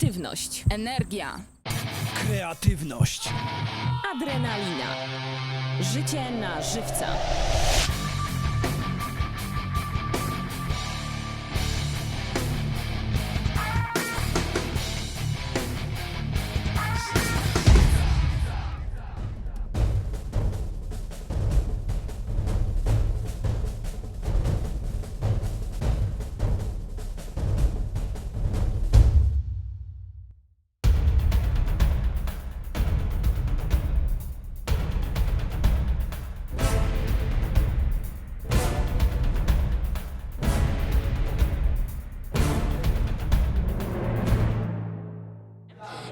Aktywność, Energia. Kreatywność. adrenalina. Życie na żywca.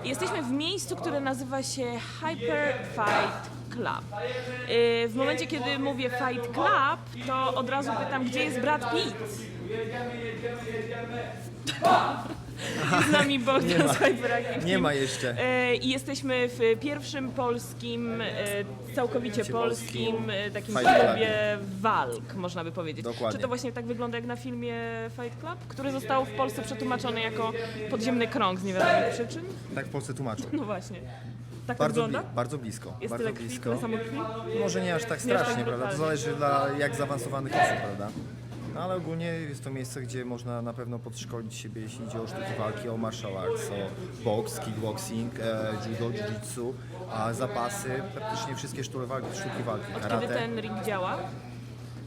Jesteśmy w miejscu, które nazywa się Hyper Fight Club. Yy, W momencie, kiedy mówię Fight Club, to od razu pytam, gdzie jest Brad Pitt? Z nami Bogdan z Hyperactive Nie ma jeszcze. E, I jesteśmy w pierwszym polskim, e, całkowicie polskim e, takim Fight klubie walk, można by powiedzieć. Dokładnie. Czy to właśnie tak wygląda jak na filmie Fight Club, który został w Polsce przetłumaczony jako podziemny krąg z niewiadomych przyczyn? Tak w Polsce tłumaczą. No właśnie. Tak to Bardzo, wygląda? bli- bardzo blisko. Jest bardzo tyle krwi, blisko. tyle samo krwi? Może nie aż tak Nie aż strasznie, tak prawda? To brutalnie. zależy dla jak zaawansowanych osób, prawda? No, ale ogólnie jest to miejsce, gdzie można na pewno podszkolić siebie, jeśli idzie o sztuki walki, o martial arts, o boks, kickboxing, e, judo, jiu-jitsu, a zapasy, praktycznie wszystkie sztuki walki, sztuki walki, Kiedy karate. ten ring działa?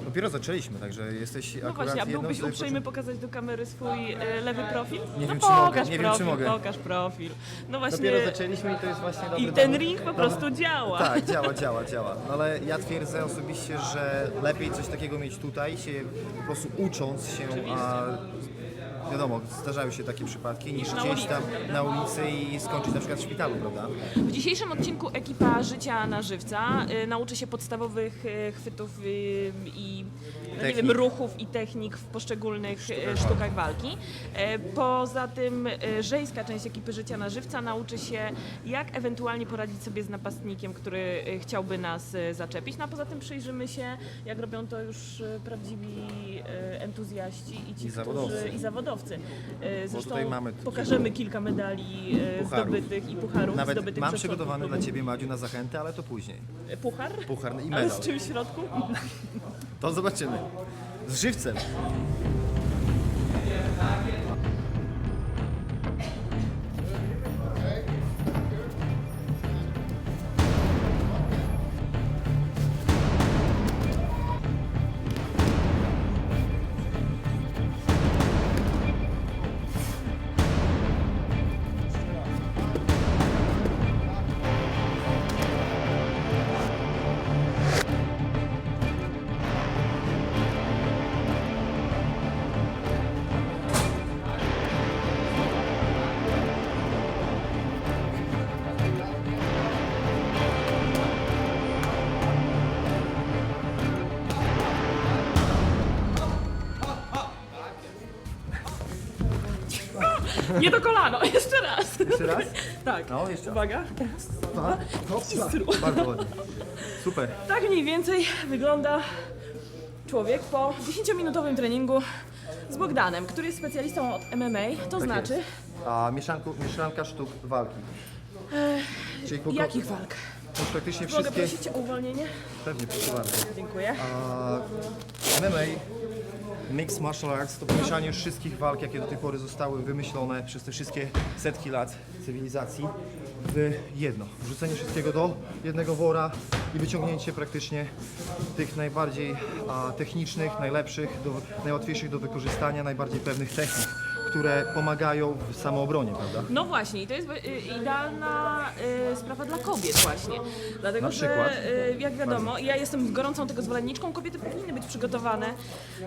Dopiero zaczęliśmy, także jesteś No akurat właśnie, a jedną byłbyś z uprzejmy pokazać do kamery swój e, lewy profil? Nie no wiem, czy mogę, pokaż nie wiem, profil, czy mogę. pokaż profil. No właśnie. Dopiero zaczęliśmy i to jest właśnie dobry I ten ring po prostu działa. Tak, działa, działa, działa. No ale ja twierdzę osobiście, że lepiej coś takiego mieć tutaj, się po prostu ucząc się, a wiadomo, zdarzają się takie przypadki, niż Na gdzieś tam na ulicy i skończyć na przykład w szpitalu, prawda? W dzisiejszym odcinku ekipa Życia na Żywca y, nauczy się podstawowych y, chwytów y, i no nie Technik. wiem, ruchów i technik w poszczególnych y, sztukach walki. E, Poza tym y, żeńska część ekipy Życia na Żywca nauczy się, jak ewentualnie poradzić sobie z napastnikiem, który y, chciałby nas y, zaczepić. No a poza tym przyjrzymy się, jak robią to już y, prawdziwi y, entuzjaści i ci, I którzy zawodowcy. i zawodowcy. Y, Zresztą tutaj mamy pokażemy kilka medali y, Pucharów. zdobytych i pucharów Nawet zdobytych mam przez przygotowany dla Ciebie, Madziu, na zachętę, ale to później. klubu. Puchar? Puchar i Ale medal. z czym w środku? To zobaczymy. Z żywcem. Nie do kolano, jeszcze raz. Jeszcze raz? Tak. No, jeszcze raz. Uwaga. Hopla. Bardzo ładnie. Super. Tak mniej więcej wygląda człowiek po 10-minutowym treningu z Bogdanem, który jest specjalistą od MMA, to Tak znaczy jest. A mieszanku, mieszanka sztuk walki. Czyli po jakich walk? To praktycznie Mogę wszystkie... prosić o uwolnienie? Pewnie, proszę bardzo. Dziękuję. A MMA, Mixed Martial Arts to pomieszanie wszystkich walk, jakie do tej pory zostały wymyślone przez te wszystkie setki lat cywilizacji w jedno. Wrzucenie wszystkiego do jednego wora i wyciągnięcie praktycznie tych najbardziej a, technicznych, najlepszych, do, najłatwiejszych do wykorzystania, najbardziej pewnych technik, które pomagają w samoobronie, prawda? No właśnie, i to jest y, idealna y, sprawa dla kobiet właśnie. Dlatego, Na że y, jak wiadomo, ja jestem gorącą tego zwolenniczką, kobiety powinny być przygotowane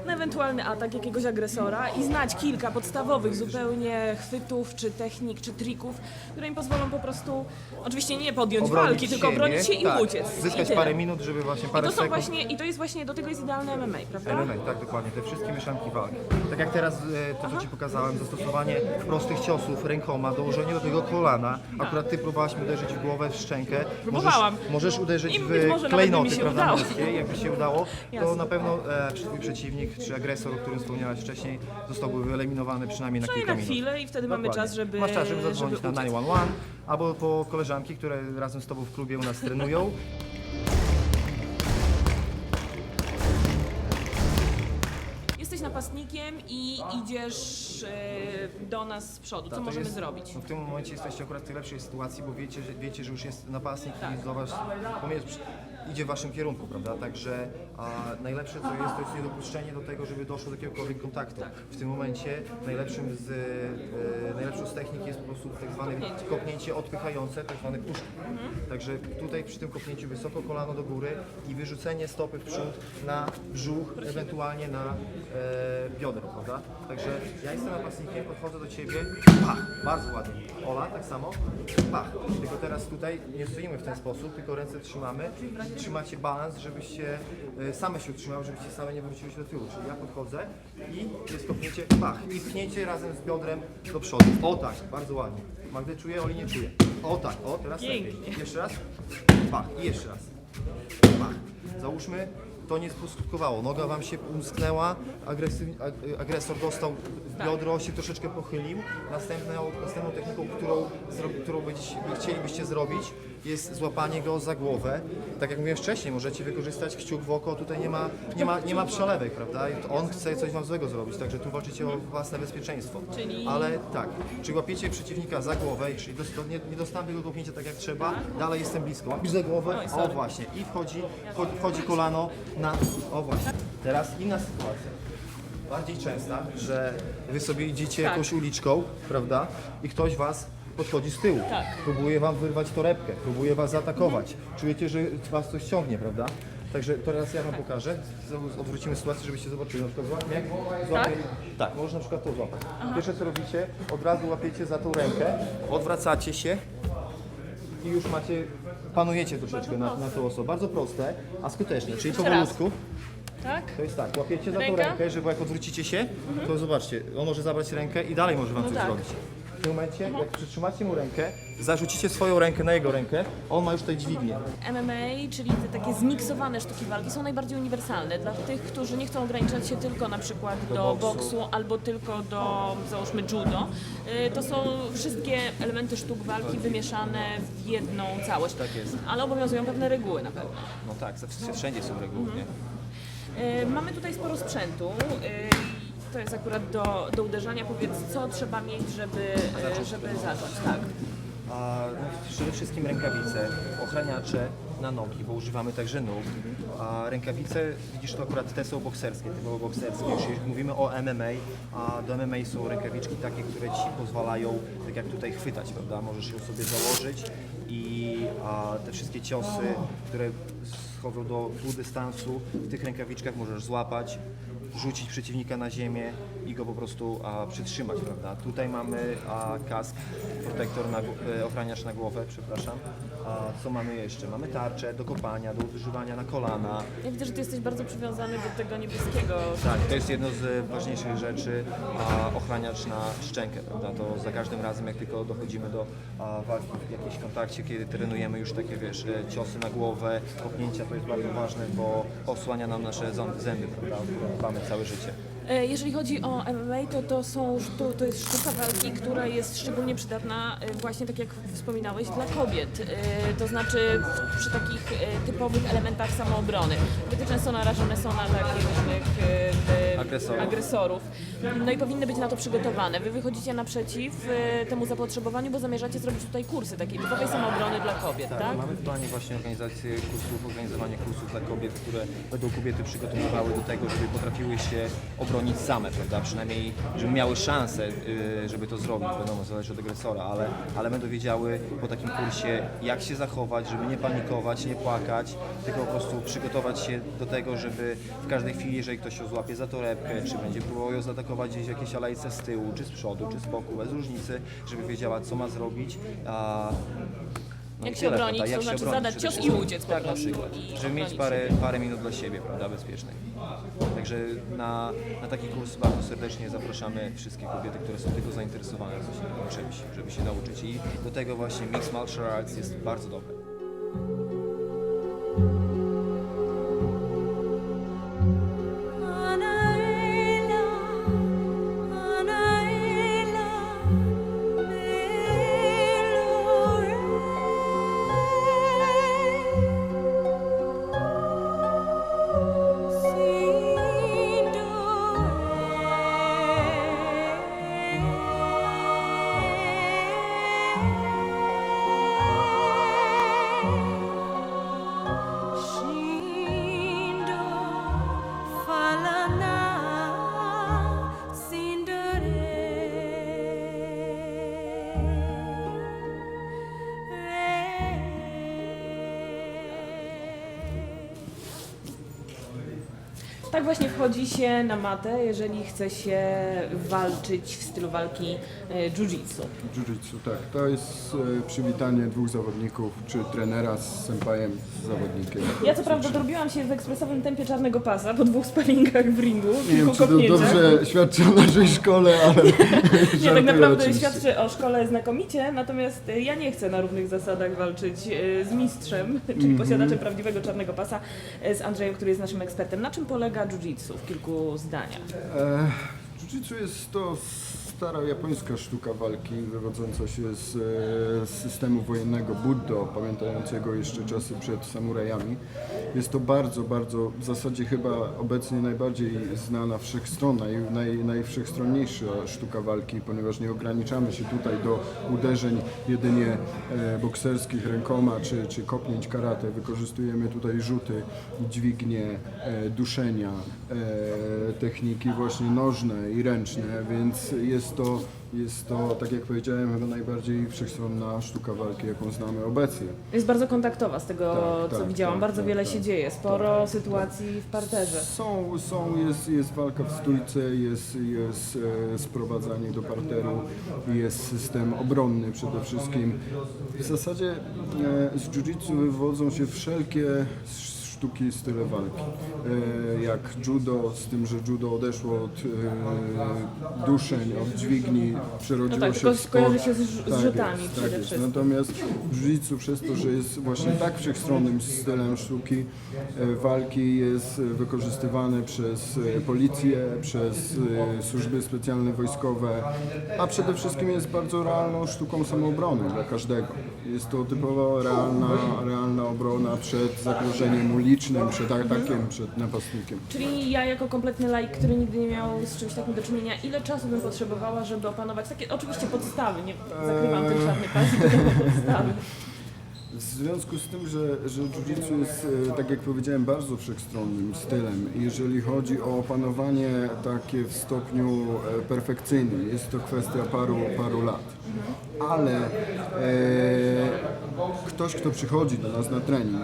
na ewentualny atak jakiegoś agresora i znać kilka podstawowych zupełnie chwytów, czy technik, czy trików, które im pozwolą po prostu, oczywiście nie podjąć walki, tylko siebie, obronić się i tak, uciec. I Zyskać tyle. parę minut, żeby właśnie I parę to są sekund... właśnie, i to jest właśnie, do tego jest idealne MMA, prawda? MMA, tak dokładnie, te wszystkie mieszanki walki. Tak jak teraz e, to, co Ci pokazałem, pokazywałem, zastosowanie prostych ciosów rękoma, dołożenie do tego kolana. Akurat ty próbowałaś mi uderzyć w głowę, w szczękę. Próbowałam. Możesz, możesz uderzyć I w być może nawet by klejnoty, się prawda, udało. męskie, jakby się udało, to Jasne. na pewno e, twój przeciwnik czy agresor, o którym wspomniałaś wcześniej, zostałby wyeliminowany przynajmniej na Przynajmniej kilka na minut. chwilę i wtedy mamy Dokładnie. czas, żeby Masz czas, żeby zadzwonić żeby na uciec. 911 albo po koleżanki, które razem z tobą w klubie u nas trenują. Napastnikiem i idziesz e, do nas z przodu. Co to możemy jest- zrobić? No w tym momencie jesteście akurat w tej lepszej sytuacji, bo wiecie, że, wiecie, że już jest napastnik Tak. i was pomiędzy, idzie w waszym kierunku, prawda? Także a, najlepsze co jest, to jest niedopuszczenie do tego, żeby doszło do jakiegokolwiek kontaktu. Tak. W tym momencie najlepszym z, e, najlepszą z technik jest po prostu tak zwane Kopnięcie. kopnięcie odpychające, tak zwane puszki. Także tutaj przy tym kopnięciu wysoko kolano do góry i wyrzucenie stopy w przód na brzuch, ewentualnie na e, biodro, prawda? Także ja jestem napastnikiem, podchodzę do ciebie, pach, bardzo ładnie. Ola, tak samo, pach. Tylko teraz tutaj nie stoimy w ten sposób, tylko ręce trzymamy, trzymacie balans, żebyście same się utrzymały, żebyście same nie wróciły się do tyłu. Czyli ja podchodzę i jest kopnięcie, pach, i pchnięcie razem z biodrem do przodu. O tak, bardzo ładnie. Magdy czuje, Oli nie czuje. O tak, o teraz lepiej. Jeszcze raz, pach i jeszcze raz. Pach. Załóżmy, to nie poskutkowało. Noga wam się umsknęła, agresyw, ag- agresor dostał w biodro, się troszeczkę pochylił. Następną, następną techniką, którą, którą będziecie, chcielibyście zrobić, jest złapanie go za głowę. Tak jak mówiłem wcześniej, możecie wykorzystać kciuk w oko, tutaj nie ma, nie ma, nie ma przelewek, prawda? On chce coś wam złego zrobić, także tu walczycie o własne bezpieczeństwo. Czyli- Ale tak, czy łapiecie przeciwnika za głowę, czyli dos- nie, nie dostałem tego kopnięcia tak jak trzeba, dalej jestem blisko, łapisz za głowę, o właśnie, i wchodzi, wchodzi kolano na, o właśnie. Teraz inna sytuacja, bardziej częsta, że wy sobie idziecie Tak. jakąś uliczką, prawda, i ktoś was podchodzi z tyłu, Tak. próbuje wam wyrwać torebkę, próbuje was zaatakować, czujecie, że was coś ciągnie, prawda? Także teraz ja wam pokażę, Z- odwrócimy sytuację, żebyście zobaczyli, na przykład złapie, złapie, tak, można na przykład to złapać. Pierwsze co robicie, od razu łapiecie za tą rękę, odwracacie się, i już macie, panujecie troszeczkę na, na tą. Bardzo proste, a skuteczne, czyli Jeszcze raz. powolutku. Tak? To jest tak, łapiecie za tą Ręka? rękę, że bo jak odwrócicie się, to zobaczcie, on może zabrać rękę i dalej może wam No coś tak. zrobić. W tym momencie, jak przytrzymacie mu rękę, zarzucicie swoją rękę na jego rękę, on ma już tutaj dźwignię. MMA, czyli te takie zmiksowane sztuki walki są najbardziej uniwersalne dla tych, którzy nie chcą ograniczać się tylko na przykład do, Do boksu. boksu. albo tylko do załóżmy judo. Y, To są wszystkie elementy sztuk walki wymieszane w jedną całość. Tak jest. Ale obowiązują pewne reguły na pewno. No tak, wszędzie są reguły, nie? Y, Mamy tutaj sporo sprzętu. To jest akurat do, do uderzania. Powiedz, co trzeba mieć, żeby, y, żeby zacząć. Tak. A no, przede wszystkim rękawice, ochraniacze na nogi, bo używamy także nóg. A rękawice, widzisz, to akurat te są bokserskie, typowo bokserskie. Jeśli mówimy o MMA, a do MMA są rękawiczki takie, które ci pozwalają, tak jak tutaj, chwytać, prawda? Możesz ją sobie założyć i a, te wszystkie ciosy, które schodzą do pół dystansu, w tych rękawiczkach możesz złapać, rzucić przeciwnika na ziemię i go po prostu a, przytrzymać, prawda? Tutaj mamy a, kask, protektor, na, e, ochraniacz na głowę, przepraszam. A, co mamy jeszcze? Mamy tarczę do kopania, do używania na kolana. Ja widzę, że ty jesteś bardzo przywiązany do tego niebieskiego. Tak, to jest jedno z e, ważniejszych rzeczy, a ochraniacz na szczękę, prawda? To za każdym razem, jak tylko dochodzimy do a, walki w jakimś kontakcie, kiedy trenujemy już takie, wiesz, e, ciosy na głowę, kopnięcia, to jest bardzo ważne, bo osłania nam nasze zęby, prawda? o które dbamy całe życie. E, Jeżeli chodzi o MMA, to, to, są, sztu- to jest sztuka walki, która jest szczególnie przydatna e, właśnie tak jak wspominałeś dla kobiet. E, To znaczy przy takich typowych elementach samoobrony. Kobiety często narażone są na ataki różnych Agresorów. agresorów. No i powinny być na to przygotowane. Wy wychodzicie naprzeciw e, temu zapotrzebowaniu, bo zamierzacie zrobić tutaj kursy takiej typowej samoobrony dla kobiet, tak? Tak, mamy w planie właśnie organizację kursów, organizowanie kursów dla kobiet, które będą kobiety przygotowywały do tego, żeby potrafiły się obronić same, prawda? Przynajmniej, żeby miały szansę, y, żeby to zrobić. Wiadomo, zależy od agresora, ale, ale będą wiedziały po takim kursie, jak się zachować, żeby nie panikować, nie płakać, tylko po prostu przygotować się do tego, żeby w każdej chwili, jeżeli ktoś ją złapie za czy będzie próbował ją zaatakować gdzieś w jakiejś alejce z tyłu, czy z przodu, czy z boku, bez różnicy, żeby wiedziała, co ma zrobić. A, No Jak i się tyle, obronić, prawda? To znaczy zadać cios i uciec po Tak, na prostu przykład. i Żeby mieć obronić parę, parę minut dla siebie, prawda, bezpiecznej. Także na, na taki kurs bardzo serdecznie zapraszamy wszystkie kobiety, które są tylko zainteresowane właśnie czymś, żeby się nauczyć. I do tego właśnie Mixed Martial Arts jest bardzo dobry. Tak właśnie wchodzi się na matę, jeżeli chce się walczyć w stylu walki e, jiu-jitsu. Jiu-jitsu, tak. To jest e, przywitanie dwóch zawodników, czy trenera z senpajem, z zawodnikiem. Ja co prawda dorobiłam się w ekspresowym tempie czarnego pasa po dwóch sparingach w ringu, Nie wiem, czy to dobrze świadczy o naszej szkole, ale Nie, tak naprawdę oczywiście. świadczy o szkole znakomicie, natomiast e, ja nie chcę na równych zasadach walczyć z mistrzem, czyli Mhm. posiadaczem prawdziwego czarnego pasa, z Andrzejem, który jest naszym ekspertem. Na czym polega jiu-jitsu w kilku zdaniach? E, Jiu-jitsu jest to stara japońska sztuka walki, wywodząca się z e, systemu wojennego Buddo, pamiętającego jeszcze czasy przed samurajami. Jest to bardzo, bardzo, w zasadzie chyba obecnie najbardziej znana wszechstronna i naj, najwszechstronniejsza sztuka walki, ponieważ nie ograniczamy się tutaj do uderzeń jedynie e, bokserskich rękoma czy, czy kopnięć karate. Wykorzystujemy tutaj rzuty, dźwignie, e, duszenia, e, techniki właśnie nożne i ręczne, więc jest to, jest to, tak jak powiedziałem, chyba najbardziej wszechstronna sztuka walki, jaką znamy obecnie. Jest bardzo kontaktowa z tego, Tak, co tak, widziałam. tak, bardzo tak, wiele tak. się dzieje, sporo sytuacji w parterze. Są, są jest, jest walka w stójce, jest, jest e, sprowadzanie do parteru, jest system obronny przede wszystkim. W zasadzie e, z jiu-jitsu wywodzą się wszelkie sztuki, style walki. E, jak judo, z tym, że judo odeszło od e, duszeń, od dźwigni, przerodziło No tak, się w sport. się z, z Tak rzutami jest, tak jest. wszystkim. Natomiast jiu-jitsu przez to, że jest właśnie tak wszechstronnym stylem sztuki e, walki jest wykorzystywane przez policję, przez służby specjalne wojskowe, a przede wszystkim jest bardzo realną sztuką samoobrony dla każdego. Jest to typowa realna, realna obrona przed zagrożeniem ulicznym, przed atakiem, przed napastnikiem. Czyli ja jako kompletny laik, który nigdy nie miał z czymś takim do czynienia, ile czasu bym potrzebowała, żeby opanować takie oczywiście podstawy, nie zakrywam Eee. czarny pas i tylko podstawy. W związku z tym, że, że jiu-jitsu jest, e, tak jak powiedziałem, bardzo wszechstronnym stylem, i jeżeli chodzi o opanowanie takie w stopniu e, perfekcyjnym, jest to kwestia paru, paru lat. Ale e, ktoś, kto przychodzi do nas na trening,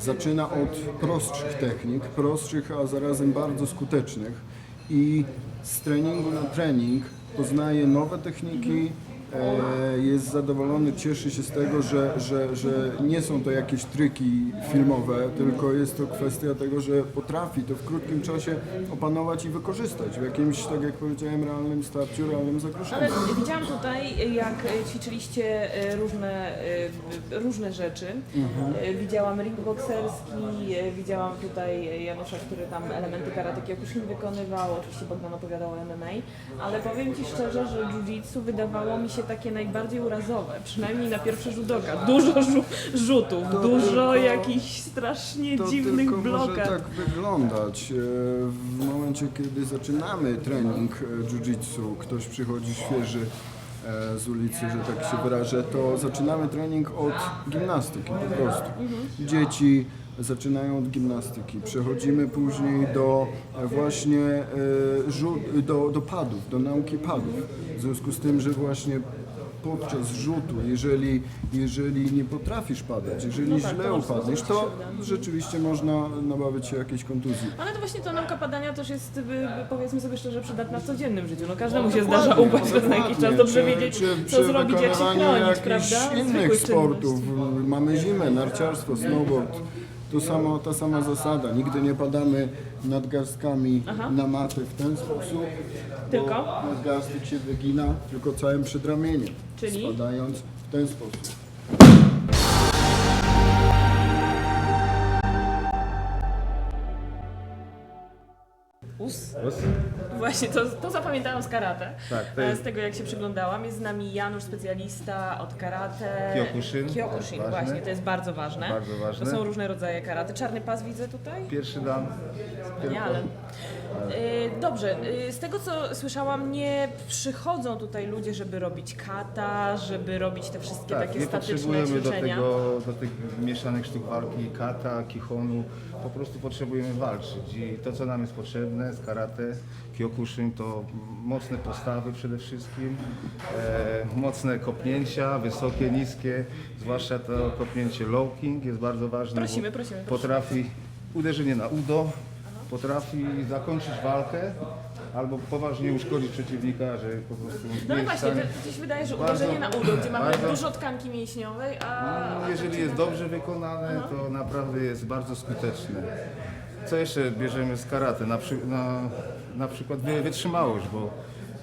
zaczyna od prostszych technik, prostszych, a zarazem bardzo skutecznych. I z treningu na trening poznaje nowe techniki, jest zadowolony, cieszy się z tego, że, że, że nie są to jakieś triki filmowe, tylko jest to kwestia tego, że potrafi to w krótkim czasie opanować i wykorzystać w jakimś, tak jak powiedziałem, realnym starciu, realnym zagrożeniu. Ale widziałam tutaj, jak e, ćwiczyliście e, różne, e, różne rzeczy. E, Widziałam ring bokserski, e, widziałam tutaj Janusza, który tam elementy karate Kyokushin wykonywał, oczywiście Bogdan opowiadał o MMA, ale powiem Ci szczerze, że jiu-jitsu wydawało mi się takie najbardziej urazowe, przynajmniej na pierwszy rzut oka. Dużo żu- rzutów, To dużo tylko- jakichś strasznie To dziwnych tylko blokad. może tak wyglądać. E, W momencie, kiedy zaczynamy trening e, jiu-jitsu, ktoś przychodzi świeży e, z ulicy, że tak się wyrażę, to zaczynamy trening od gimnastyki po prostu. Dzieci zaczynają od gimnastyki, przechodzimy później do e, właśnie e, do, do padów, do nauki padów. W związku z tym, że właśnie podczas rzutu, jeżeli, jeżeli nie potrafisz padać, jeżeli No tak, to źle może upadniesz, to rzeczywiście można nabawić się jakiejś kontuzji. Ale to właśnie ta nauka padania też jest, y, powiedzmy sobie szczerze, przydatna w codziennym życiu. No każdemu się Dokładnie, zdarza upaść raz na jakiś czas. Dobrze wiedzieć, czy co zrobić, jak się chronić, prawda? innych sportów, czynności. mamy zimę, narciarstwo, snowboard, to samo, ta sama zasada. Nigdy nie padamy nadgarstkami na matę w ten sposób, Tylko? bo nadgarstek się wygina, tylko całym przedramieniem, Czyli? spadając w ten sposób. Us. Właśnie, to, to zapamiętałam z karate. Tak, to E, jest- Z tego jak się przyglądałam. Jest z nami Janusz, specjalista od karate. Kyokushin, Kyokushin, ważne. właśnie, to jest bardzo ważne. Bardzo ważne. To są różne rodzaje karate. Czarny pas widzę tutaj? Pierwszy dan. Wspaniale. E, Dobrze, e, z tego co słyszałam, nie przychodzą tutaj ludzie, żeby robić kata, żeby robić te wszystkie Tak, takie nie statyczne potrzebujemy do, ćwiczenia. tego, do tych mieszanych sztuk walki, kata, kichonu. Po prostu potrzebujemy walczyć. I to, co nam jest potrzebne z karate, kyokushin, to mocne postawy przede wszystkim, e, mocne kopnięcia, wysokie, niskie, zwłaszcza to kopnięcie low king jest bardzo ważne. bo Prosimy, prosimy, proszę. Potrafi uderzenie na udo, potrafi zakończyć walkę albo poważnie uszkodzić przeciwnika, że po prostu No jest w właśnie, stanie... to, to się wydaje, że Bardzo- uderzenie na udo, gdzie mamy bardzo- dużo tkanki mięśniowej, a... No, Jeżeli jest dobrze wykonane, to naprawdę jest bardzo skuteczne. Co jeszcze bierzemy z karate? Na, przy, na, na przykład wy- wytrzymałość, bo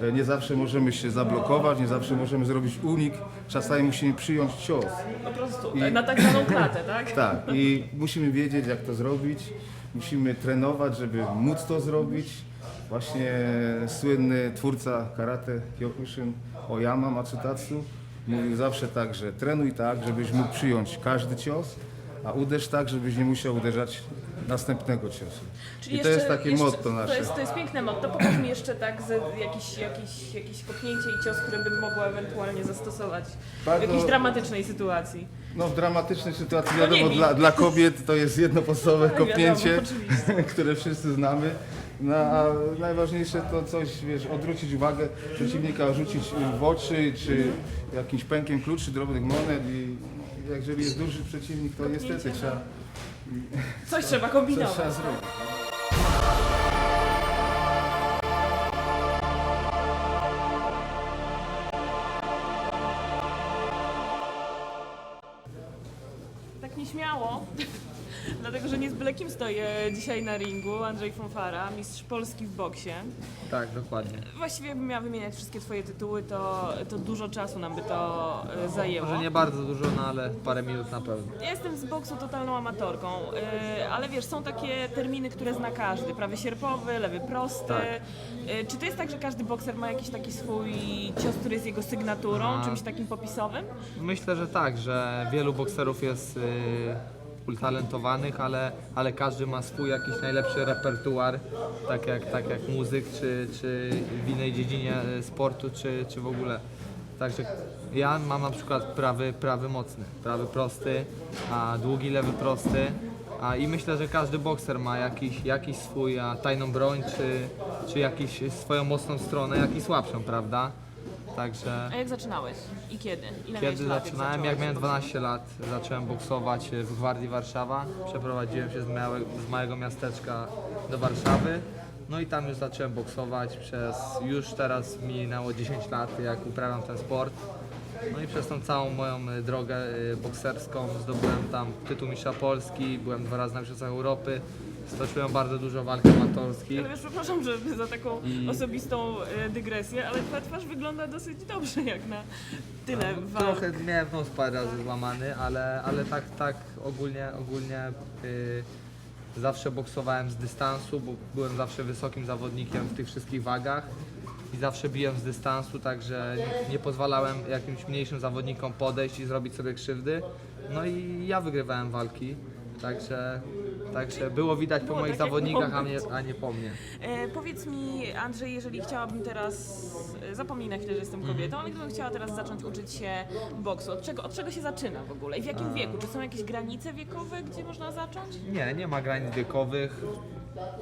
e, nie zawsze możemy się zablokować, nie zawsze możemy zrobić unik, czasami musimy przyjąć cios. Po prostu, I- na tak zwaną klatę, tak? Tak, i musimy wiedzieć jak to zrobić, musimy trenować, żeby móc to zrobić. Właśnie słynny twórca karate Kyokushin Oyama Matsutatsu mówił zawsze tak, że trenuj tak, żebyś mógł przyjąć każdy cios, a uderz tak, żebyś nie musiał uderzać następnego ciosu. I to jest takie jeszcze, motto nasze. To jest, to jest piękne motto. Powiedz mi jeszcze tak, z jakiś, jakiś, jakieś kopnięcie i cios, które bym mogła ewentualnie zastosować w Bardzo- jakiejś dramatycznej sytuacji. No w dramatycznej sytuacji No wiadomo, dla, dla kobiet to jest jednoposowe wiadomo, kopnięcie, oczywiście. które wszyscy znamy. No, a najważniejsze to coś, wiesz, odwrócić uwagę przeciwnika, rzucić w oczy, czy jakimś pękiem kluczy, drobnych monet i jeżeli jest duży przeciwnik, to niestety trzeba, Coś trzeba coś kombinować. trzeba zrobić. Tak nieśmiało, dlatego że nie z byle kim stoję dzisiaj na ringu. Andrzej Fonfara, mistrz Polski w boksie. Tak, dokładnie. Właściwie jakbym miała wymieniać wszystkie twoje tytuły, to, to dużo czasu nam by to e, zajęło. Może nie bardzo dużo, no ale parę minut na pewno. Ja jestem z boksu totalną amatorką, yy, ale wiesz, są takie terminy, które zna każdy. Prawy sierpowy, lewy prosty. Tak. Yy, czy to jest tak, że każdy bokser ma jakiś taki swój cios, który jest jego sygnaturą, A. czymś takim popisowym? Myślę, że tak, że wielu bokserów jest y, utalentowanych, ale, ale każdy ma swój jakiś najlepszy repertuar, tak jak, tak jak muzyk, czy, czy w innej dziedzinie y, sportu, czy, czy w ogóle. Także ja mam na przykład prawy, prawy mocny, prawy prosty, a długi lewy prosty. A I myślę, że każdy bokser ma jakiś, jakiś swój a, tajną broń, czy, czy jakiś swoją mocną stronę, jak i słabszą, prawda? Także... A jak zaczynałeś? I kiedy? Ile miałeś Kiedy lat, zaczynałem, zacząłeś jak miałem boksować? 12 lat, zacząłem boksować w Gwardii Warszawa. Przeprowadziłem się z, małe, z małego miasteczka do Warszawy. No i tam już zacząłem boksować przez, już teraz minęło 10 lat, jak uprawiam ten sport. No i przez tą całą moją e, drogę e, bokserską zdobyłem tam tytuł mistrza Polski, byłem dwa razy na mistrzostwach Europy. Stoczyłem bardzo dużo walk amatorskich. Ale wiesz, przepraszam że za taką I- osobistą e, dygresję, ale twoja twarz wygląda dosyć dobrze jak na tyle walk. Trochę miałem nos parę razy złamany, ale, ale tak, tak ogólnie, ogólnie y, zawsze boksowałem z dystansu, bo byłem zawsze wysokim zawodnikiem w tych wszystkich wagach i zawsze biłem z dystansu, także nie pozwalałem jakimś mniejszym zawodnikom podejść i zrobić sobie krzywdy. No i ja wygrywałem walki, także, także było widać po Było moich tak, jak zawodnikach, a nie, a nie po mnie. E, powiedz mi, Andrzej, jeżeli chciałabym teraz, e, zapomnij na chwilę, że jestem kobietą, ale gdybym chciała teraz zacząć uczyć się boksu, od czego, od czego się zaczyna w ogóle i w jakim wieku? Czy są jakieś granice wiekowe, gdzie można zacząć? Nie, nie ma granic wiekowych.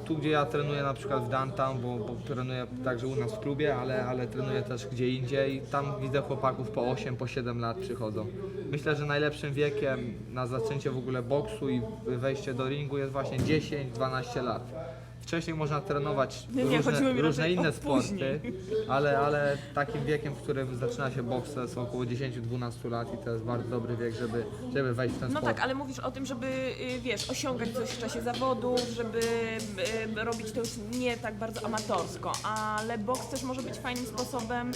tu gdzie ja trenuję na przykład w downtown, bo, bo trenuję także u nas w klubie, ale, ale trenuję też gdzie indziej, tam widzę chłopaków po 8, po 7 lat przychodzą. Myślę, że najlepszym wiekiem na zaczęcie w ogóle boksu i wejście do ringu jest właśnie 10-12 lat. Wcześniej można trenować Nie, nie, chodziło różne, mi różne raczej o inne sporty, później. ale, ale takim wiekiem, w którym zaczyna się boks, to jest około 10-12 lat i to jest bardzo dobry wiek, żeby, żeby wejść w ten No sport. tak, ale mówisz o tym, żeby y, wiesz, osiągać coś w czasie zawodów, żeby y, robić to już nie tak bardzo amatorsko, ale boks też może być fajnym sposobem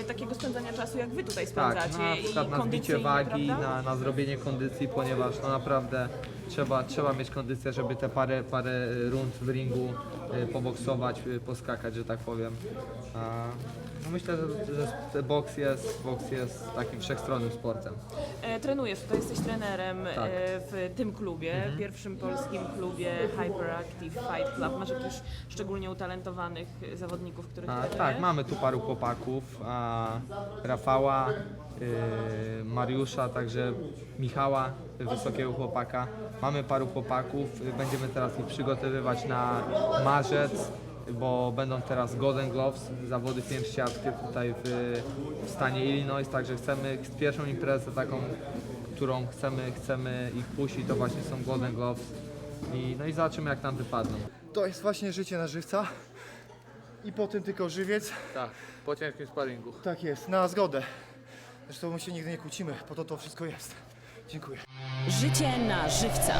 y, takiego spędzania czasu, jak wy tutaj Tak, spędzacie na przykład i na zbicie wagi, prawda? na, na zrobienie kondycji, ponieważ no naprawdę trzeba, trzeba mieć kondycję, żeby te parę, parę rund w ringu y, poboksować, y, poskakać, że tak powiem. A, no myślę, że, że boks jest, boks jest takim wszechstronnym sportem. E, trenujesz, tutaj jesteś trenerem Tak. Mhm. e, w tym klubie, pierwszym polskim klubie Hyperactive Fight Club. Masz jakichś szczególnie utalentowanych e, zawodników, których A, trenujesz? tak, mamy tu paru chłopaków, a, Rafała, Mariusza, także Michała, wysokiego chłopaka. Mamy paru chłopaków, y, będziemy teraz ich przygotowywać na marzec, bo będą teraz Golden Gloves, zawody pięściarskie tutaj w, w stanie Illinois, także chcemy pierwszą imprezę taką, którą chcemy, chcemy ich puścić, to właśnie są Golden Gloves i, no i zobaczymy jak nam wypadną. To jest właśnie życie na żywca. I po tym tylko żywiec. Tak, po ciężkim sparingu. Tak jest, na zgodę. Zresztą my się nigdy nie kłócimy, po to to wszystko jest. Dziękuję. Życie na żywca.